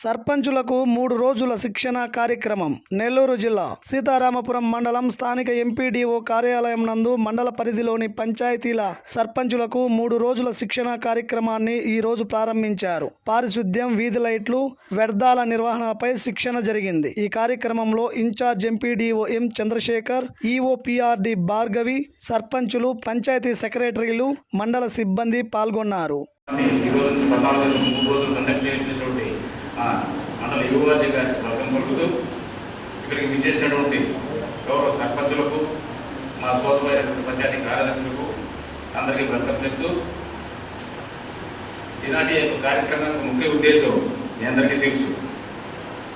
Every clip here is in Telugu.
సర్పంచులకు మూడు రోజుల శిక్షణ కార్యక్రమం. నెల్లూరు జిల్లా సీతారామపురం మండలం స్థానిక ఎంపీడీఓ కార్యాలయం నందు మండల పరిధిలోని పంచాయతీల సర్పంచులకు మూడు రోజుల శిక్షణ కార్యక్రమాన్ని ఈ రోజు ప్రారంభించారు. పారిశుద్ధ్యం వీధి లైట్లు వ్యర్థాల నిర్వహణపై శిక్షణ జరిగింది. ఈ కార్యక్రమంలో incharge MPDO M Chandrasekhar EO PRD Bhargavi సర్పంచులు పంచాయతీ సెక్రటరీలు మండల సిబ్బంది పాల్గొన్నారు. ఈ మండల యువరాజు గారి వర్గం పలుకుతూ ఇక్కడికి విచ్చేసినటువంటి గౌరవ సర్పంచులకు మా సోదరులైనటువంటి పంచాయతీ కార్యదర్శులకు అందరికీ వెల్కమ్ చెప్తూ ఈనాటి యొక్క కార్యక్రమం ముఖ్య ఉద్దేశం మీ అందరికీ తెలుసు.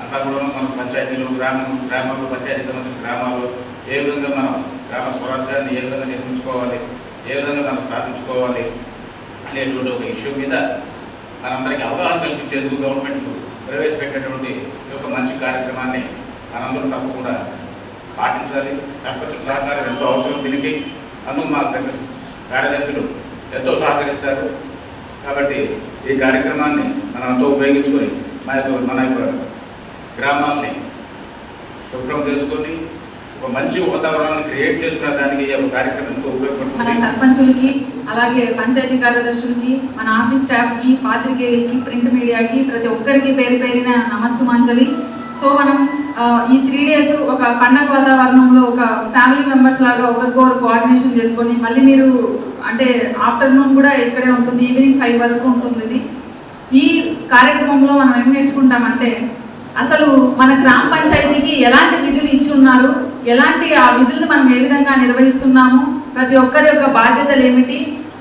అంతా కూడా మన పంచాయతీలు గ్రామం గ్రామాలు పంచాయతీ సంబంధించిన గ్రామాలు ఏ విధంగా మనం గ్రామ స్వరాజ్యాన్ని ఏ విధంగా నిర్మించుకోవాలి ఏ విధంగా మనం స్థాపించుకోవాలి అనేటువంటి ఒక ఇష్యూ మీద మనందరికీ అవగాహన కల్పించేందుకు గవర్నమెంట్ ప్రవేశపెట్టినటువంటి ఈ యొక్క మంచి కార్యక్రమాన్ని మనందరం తప్పకుండా పాటించాలి. సర్పంచ్ సహకారం ఎంతో అవసరం దీనికి. అందుకు మా కార్యదర్శులు ఎంతో సహకరిస్తారు. కాబట్టి ఈ కార్యక్రమాన్ని మనం ఎంతో ఉపయోగించుకొని మన యొక్క మన యొక్క గ్రామాల్ని శుభ్రం చేసుకొని ఒక మంచి వాతావరణాన్ని క్రియేట్ చేసుకున్న దానికి ఈ యొక్క కార్యక్రమం ఎంతో మన ఉపయోగపడుతుంది సర్పంచులకి అలాగే పంచాయతీ కార్యదర్శులకి మన ఆఫీస్ స్టాఫ్కి పాత్రికేయులకి ప్రింట్ మీడియాకి ప్రతి ఒక్కరికి పేరు పేరిన నమస్సు మంజలి సో మనం ఈ త్రీ డేస్ ఒక పండగ వాతావరణంలో ఒక ఫ్యామిలీ మెంబర్స్ లాగా ఒకరికొకరు కోఆర్డినేషన్ చేసుకొని మళ్ళీ మీరు అంటే ఆఫ్టర్నూన్ కూడా ఇక్కడే ఉంటుంది ఈవినింగ్ ఫైవ్ వరకు ఉంటుంది ఇది. ఈ కార్యక్రమంలో మనం ఏం నేర్చుకుంటామంటే అసలు మన గ్రామ పంచాయతీకి ఎలాంటి విధులు ఇచ్చి ఉన్నారు? ఎలాంటి ఆ విధులను మనం ఏ విధంగా నిర్వహిస్తున్నాము? ప్రతి ఒక్కరి యొక్క బాధ్యతలు ఏమిటి?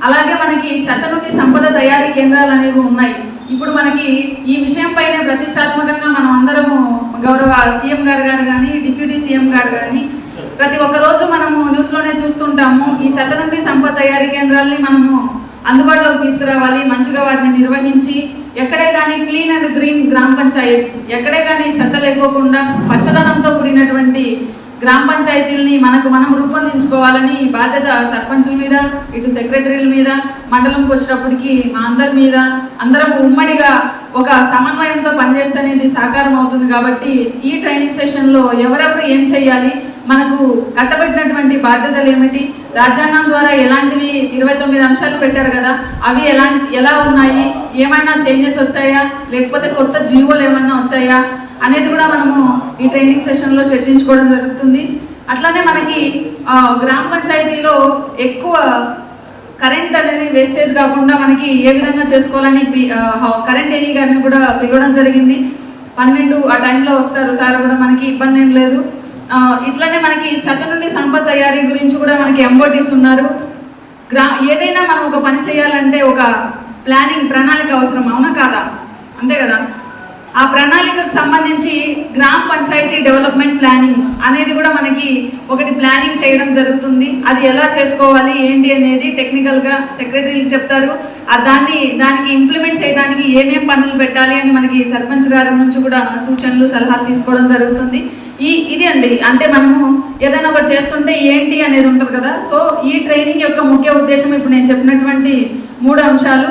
అలాగే మనకి చెత్త నుండి సంపద తయారీ కేంద్రాలు అనేవి ఉన్నాయి. ఇప్పుడు మనకి ఈ విషయంపైన ప్రతిష్టాత్మకంగా మనం అందరము గౌరవ సీఎం గారు గారు కానీ డిప్యూటీ సీఎం గారు కానీ ప్రతి ఒక్క రోజు మనము న్యూస్లోనే చూస్తుంటాము. ఈ చెత్త నుండి సంపద తయారీ కేంద్రాలని మనము అందుబాటులోకి తీసుకురావాలి మంచిగా వాటిని నిర్వహించి ఎక్కడే కానీ క్లీన్ అండ్ గ్రీన్ గ్రామ పంచాయత్స్ ఎక్కడే కానీ చెత్త లేకోకుండా పచ్చదనంతో కూడినటువంటి గ్రామ పంచాయతీలని మనకు మనం రూపొందించుకోవాలని ఈ బాధ్యత సర్పంచుల మీద ఇటు సెక్రటరీల మీద మండలంకి వచ్చేటప్పటికి మా అందరి మీద అందరం ఉమ్మడిగా ఒక సమన్వయంతో పనిచేస్తేనే ఇది సాకారం అవుతుంది కాబట్టి ఈ ట్రైనింగ్ సెషన్లో ఎవరెవరు ఏం చేయాలి మనకు కట్టబెట్టినటువంటి బాధ్యతలు ఏమిటి రాజ్యాంగం ద్వారా ఎలాంటివి ఇరవై తొమ్మిది అంశాలు పెట్టారు కదా అవి ఎలాంటి ఎలా ఉన్నాయి ఏమైనా చేంజెస్ వచ్చాయా లేకపోతే కొత్త జీవోలు ఏమైనా వచ్చాయా అనేది కూడా మనము ఈ ట్రైనింగ్ సెషన్లో చర్చించుకోవడం జరుగుతుంది. అట్లానే మనకి గ్రామ పంచాయతీలో ఎక్కువ కరెంట్ అనేది వేస్టేజ్ కాకుండా మనకి ఏ విధంగా చేసుకోవాలని కరెంట్ ఏఈ గారిని కూడా పిలవడం జరిగింది. పన్నెండు ఆ టైంలో వస్తారు. సార్ కూడా మనకి ఇబ్బంది ఏం లేదు. ఇట్లనే ఇట్లానే మనకి చెత్త నుండి సంపద తయారీ గురించి కూడా మనకి ఎంబోటీస్ ఉన్నారు. గ్రా ఏదైనా మనం ఒక పని చేయాలంటే ఒక ప్లానింగ్ ప్రణాళిక అవసరం. అవునా కాదా? అంతే కదా? ఆ ప్రణాళికకు సంబంధించి గ్రామ పంచాయతీ డెవలప్మెంట్ ప్లానింగ్ అనేది కూడా మనకి ఒకటి ప్లానింగ్ చేయడం జరుగుతుంది. అది ఎలా చేసుకోవాలి ఏంటి అనేది టెక్నికల్గా సెక్రటరీలు చెప్తారు. ఆ దాన్ని దానికి ఇంప్లిమెంట్ చేయడానికి ఏమేం పనులు పెట్టాలి అని మనకి సర్పంచ్ గారి నుంచి కూడా సూచనలు సలహాలు తీసుకోవడం జరుగుతుంది. ఈ ఇది అండి. అంటే మనము ఏదైనా ఒకటి చేస్తుంటే ఏంటి అనేది ఉంటుంది కదా. సో ఈ ట్రైనింగ్ యొక్క ముఖ్య ఉద్దేశం ఇప్పుడు నేను చెప్పినటువంటి మూడు అంశాలు.